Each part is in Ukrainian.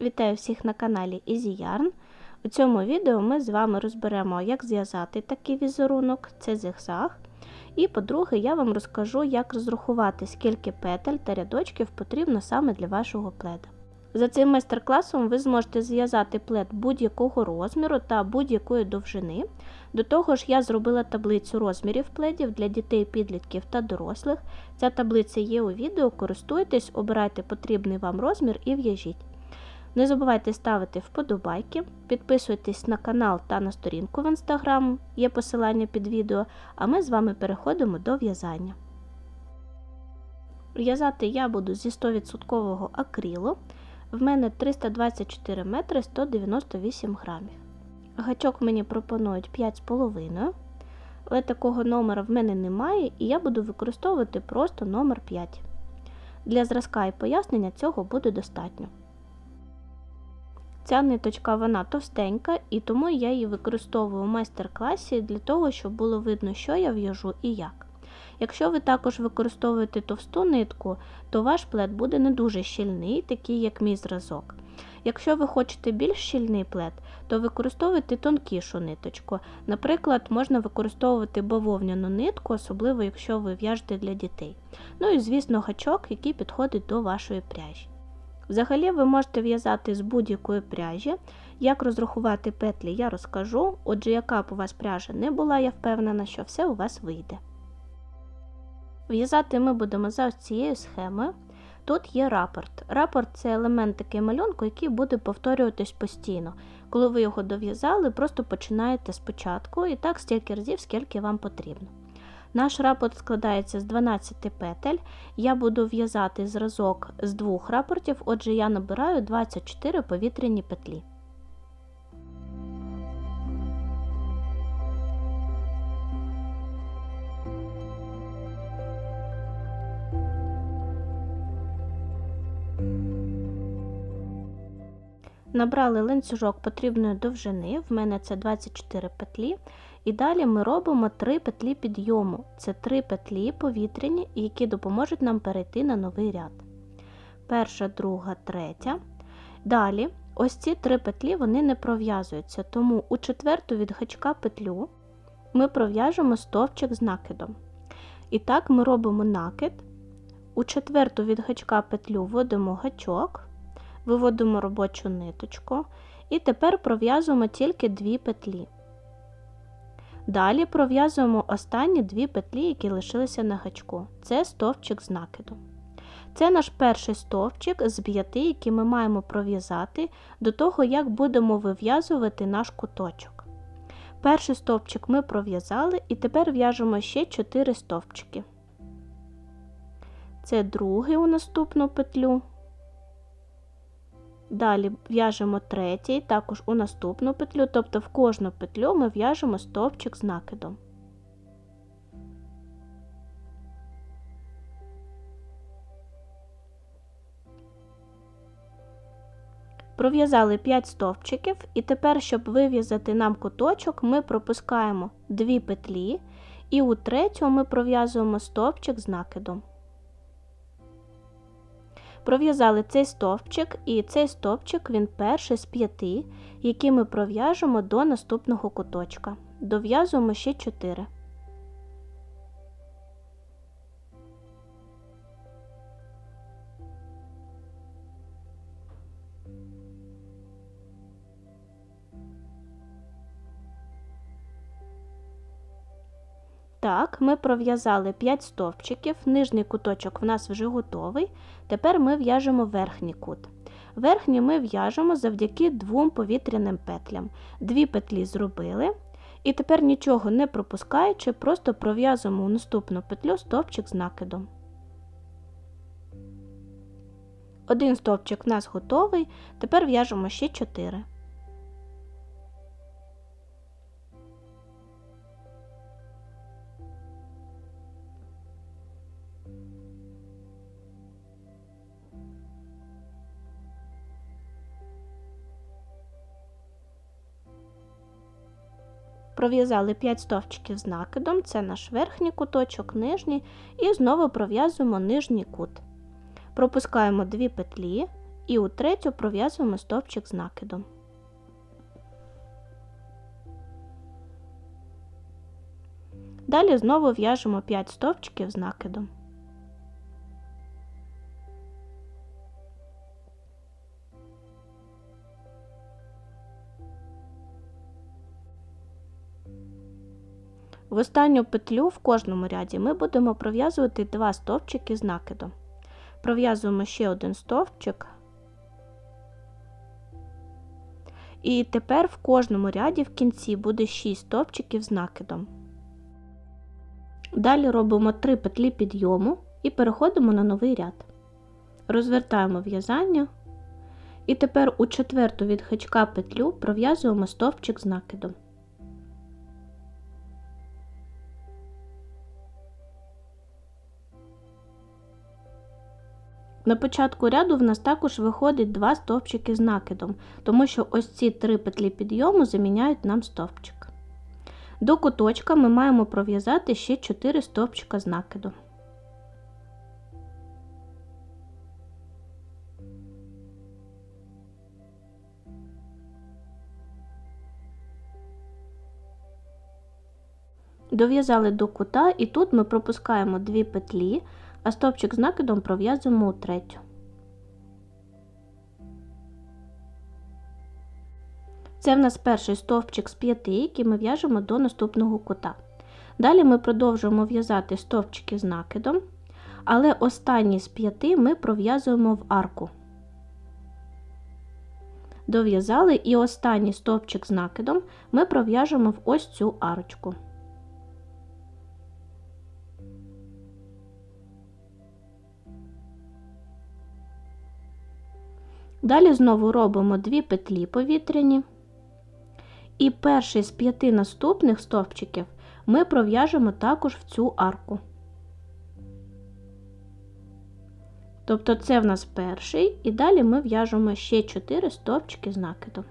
Вітаю всіх на каналі Easy Yarn. У цьому відео ми з вами розберемо, як зв'язати такий візерунок, це зигзаг. І, по-друге, я вам розкажу, як розрахувати, скільки петель та рядочків потрібно саме для вашого пледа. За цим майстер-класом ви зможете зв'язати плед будь-якого розміру та будь-якої довжини. До того ж, я зробила таблицю розмірів пледів для дітей, підлітків та дорослих. Ця таблиця є у відео, користуйтесь, обирайте потрібний вам розмір і в'яжіть. Не забувайте ставити вподобайки, підписуйтесь на канал та на сторінку в інстаграм, є посилання під відео, а ми з вами переходимо до в'язання. В'язати я буду зі 100% акрилу. В мене 324 метри 198 грамів. Гачок мені пропонують 5,5, але такого номера в мене немає, і я буду використовувати просто номер 5. Для зразка і пояснення цього буде достатньо. Ця ниточка вона товстенька, і тому я її використовую у майстер-класі для того, щоб було видно, що я в'яжу і як. Якщо ви також використовуєте товсту нитку, то ваш плед буде не дуже щільний, такий як мій зразок. Якщо ви хочете більш щільний плед, то використовуйте тонкішу ниточку. Наприклад, можна використовувати бавовняну нитку, особливо якщо ви в'яжете для дітей. Ну і, звісно, гачок, який підходить до вашої пряжі. Взагалі, ви можете в'язати з будь-якої пряжі. Як розрахувати петлі, я розкажу. Отже, яка б у вас пряжа не була, я впевнена, що все у вас вийде. В'язати ми будемо за ось цією схемою. Тут є рапорт. Рапорт це елемент такий малюнку, який буде повторюватись постійно. Коли ви його дов'язали, просто починаєте спочатку і так стільки разів, скільки вам потрібно. Наш рапорт складається з 12 петель. Я буду в'язати зразок з двох рапортів, отже, я набираю 24 повітряні петлі. Набрали ланцюжок потрібної довжини, в мене це 24 петлі. І далі ми робимо 3 петлі підйому. Це 3 петлі повітряні, які допоможуть нам перейти на новий ряд. Перша, друга, третя. Далі, ось ці 3 петлі вони не пров'язуються, тому у четверту від гачка петлю ми пров'яжемо стовпчик з накидом. І так ми робимо накид. У четверту від гачка петлю вводимо гачок, виводимо робочу ниточку, і тепер пров'язуємо тільки 2 петлі. Далі пров'язуємо останні дві петлі, які лишилися на гачку. Це стовпчик з накиду. Це наш перший стовпчик з п'яти, які ми маємо пров'язати до того, як будемо вив'язувати наш куточок. Перший стовпчик ми пров'язали і тепер в'яжемо ще 4 стовпчики. Це другий у наступну петлю. Далі в'яжемо третій, також у наступну петлю, тобто в кожну петлю ми в'яжемо стовпчик з накидом. Пров'язали 5 стовпчиків, і тепер, щоб вив'язати нам куточок, ми пропускаємо 2 петлі, і у третю ми пров'язуємо стовпчик з накидом. Пров'язали цей стовпчик, і цей стовпчик він перший з п'яти, які ми пров'яжемо до наступного куточка. Дов'язуємо ще 4. Ми пров'язали 5 стовпчиків, нижній куточок в нас вже готовий. Тепер ми в'яжемо верхній кут. Верхній ми в'яжемо завдяки двом повітряним петлям. Дві петлі зробили. І тепер нічого не пропускаючи, просто пров'язуємо у наступну петлю стовпчик з накидом. Один стовпчик в нас готовий, тепер в'яжемо ще 4. Пров'язали 5 стовпчиків з накидом, це наш верхній куточок, нижній, і знову пров'язуємо нижній кут. Пропускаємо 2 петлі і у третю пров'язуємо стовпчик з накидом. Далі знову в'яжемо 5 стовпчиків з накидом. В останню петлю в кожному ряді ми будемо пров'язувати 2 стовпчики з накидом. Пров'язуємо ще один стовпчик. І тепер в кожному ряді в кінці буде 6 стовпчиків з накидом. Далі робимо 3 петлі підйому і переходимо на новий ряд. Розвертаємо в'язання. І тепер у четверту від гачка петлю пров'язуємо стовпчик з накидом. На початку ряду в нас також виходить два стовпчики з накидом, тому що ось ці три петлі підйому заміняють нам стовпчик. До куточка ми маємо пров'язати ще 4 стовпчика з накиду. Дов'язали до кута і тут ми пропускаємо дві петлі, а стовпчик з накидом пров'язуємо у третю. Це в нас перший стовпчик з п'яти, який ми в'яжемо до наступного кута. Далі ми продовжуємо в'язати стовпчики з накидом, але останній з п'яти ми пров'язуємо в арку. Дов'язали і останній стовпчик з накидом ми пров'яжемо в ось цю арочку. Далі знову робимо дві петлі повітряні. І перший з п'яти наступних стовпчиків ми пров'яжемо також в цю арку. Тобто це в нас перший, і далі ми в'яжемо ще 4 стовпчики з накидом.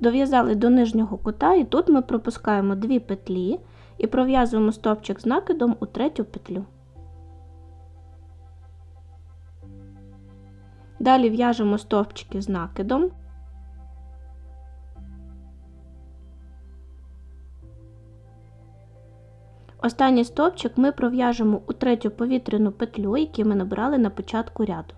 Дов'язали до нижнього кута, і тут ми пропускаємо дві петлі і пров'язуємо стовпчик з накидом у третю петлю. Далі в'яжемо стовпчики з накидом. Останній стовпчик ми пров'яжемо у третю повітряну петлю, яку ми набрали на початку ряду.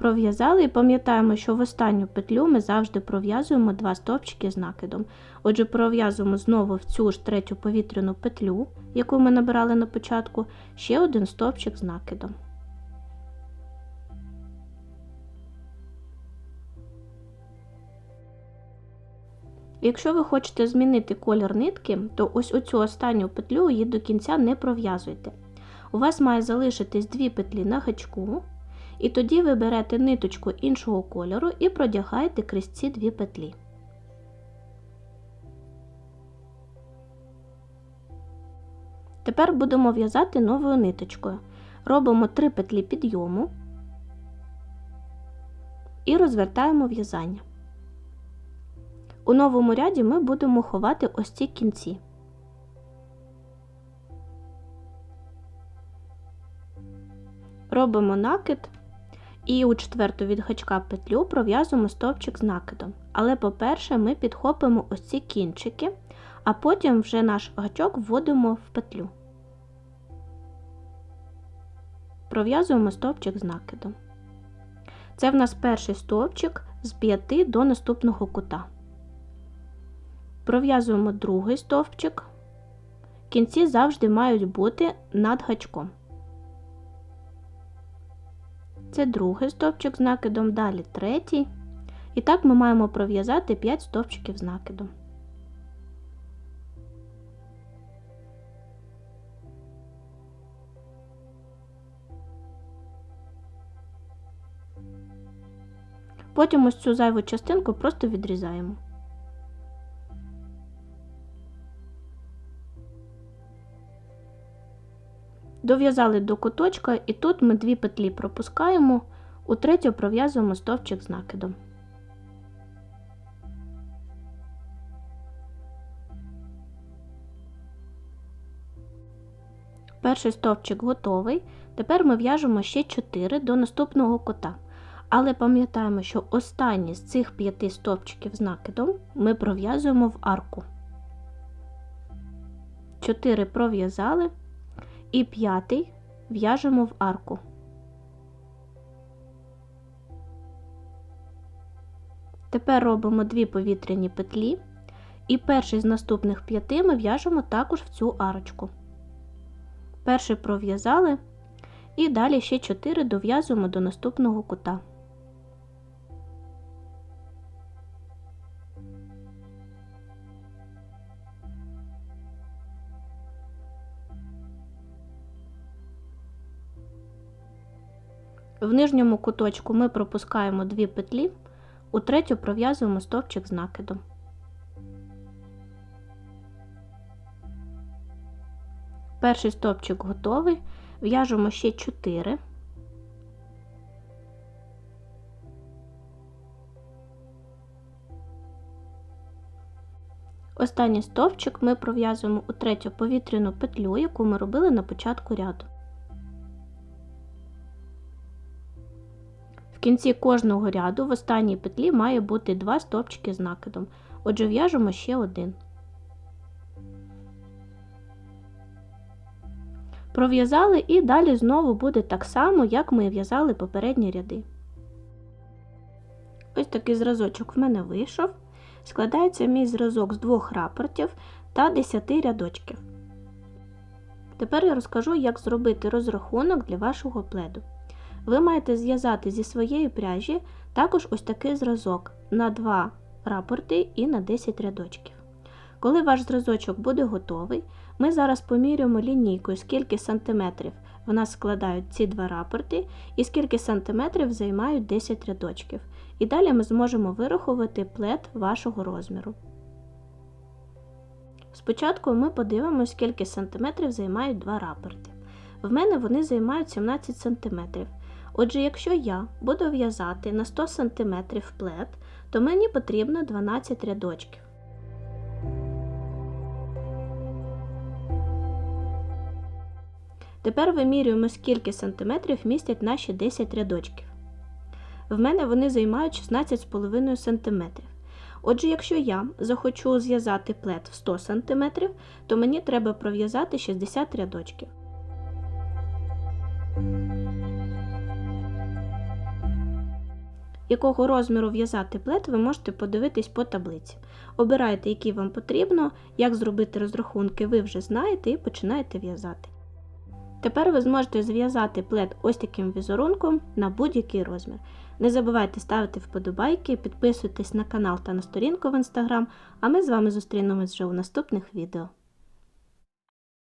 Пров'язали і пам'ятаємо, що в останню петлю ми завжди пров'язуємо два стовпчики з накидом. Отже, пров'язуємо знову в цю ж третю повітряну петлю, яку ми набирали на початку, ще один стовпчик з накидом. Якщо ви хочете змінити колір нитки, то ось оцю останню петлю її до кінця не пров'язуйте. У вас має залишитись дві петлі на гачку, і тоді ви берете ниточку іншого кольору і продягаєте крізь ці дві петлі. Тепер будемо в'язати новою ниточкою. Робимо 3 петлі підйому і розвертаємо в'язання. У новому ряді ми будемо ховати ось ці кінці. Робимо накид і у четверту від гачка петлю пров'язуємо стовпчик з накидом. Але, по-перше, ми підхопимо ось ці кінчики, а потім вже наш гачок вводимо в петлю. Пров'язуємо стовпчик з накидом. Це в нас перший стовпчик з 5 до наступного кута. Пров'язуємо другий стовпчик. Кінці завжди мають бути над гачком. Це другий стовпчик з накидом, далі третій. І так ми маємо пров'язати 5 стовпчиків з накидом. Потім ось цю зайву частинку просто відрізаємо. Дов'язали до куточка і тут ми дві петлі пропускаємо, у третю пров'язуємо стовпчик з накидом. Перший стовпчик готовий. Тепер ми в'яжемо ще 4 до наступного кота. Але пам'ятаємо, що останній з цих 5 стовпчиків з накидом ми пров'язуємо в арку. 4 пров'язали і п'ятий в'яжемо в арку. Тепер робимо дві повітряні петлі, і перший з наступних п'яти ми в'яжемо також в цю арочку. Перший пров'язали і далі ще 4 дов'язуємо до наступного кута. В нижньому куточку ми пропускаємо дві петлі, у третю пров'язуємо стовпчик з накидом. Перший стовпчик готовий, в'яжемо ще 4. Останній стовпчик ми пров'язуємо у третю повітряну петлю, яку ми робили на початку ряду. В кінці кожного ряду в останній петлі має бути два стовпчики з накидом. Отже, в'яжемо ще один. Пров'язали і далі знову буде так само, як ми в'язали попередні ряди. Ось такий зразочок в мене вийшов. Складається мій зразок з двох рапортів та 10 рядочків. Тепер я розкажу, як зробити розрахунок для вашого пледу. Ви маєте зв'язати зі своєї пряжі також ось такий зразок на 2 рапорти і на 10 рядочків. Коли ваш зразочок буде готовий, ми зараз поміряємо лінійкою, скільки сантиметрів в нас складають ці два рапорти і скільки сантиметрів займають 10 рядочків. І далі ми зможемо вирахувати плед вашого розміру. Спочатку ми подивимося, скільки сантиметрів займають два рапорти. В мене вони займають 17 сантиметрів. Отже, якщо я буду в'язати на 100 см плед, то мені потрібно 12 рядочків. Тепер вимірюємо, скільки сантиметрів містять наші 10 рядочків. В мене вони займають 16,5 см. Отже, якщо я захочу зв'язати плед в 100 см, то мені треба пров'язати 60 рядочків. Якого розміру в'язати плед, ви можете подивитись по таблиці. Обирайте, який вам потрібно, як зробити розрахунки, ви вже знаєте і починаєте в'язати. Тепер ви зможете зв'язати плед ось таким візерунком на будь-який розмір. Не забувайте ставити вподобайки, підписуйтесь на канал та на сторінку в інстаграм, а ми з вами зустрінемось вже у наступних відео.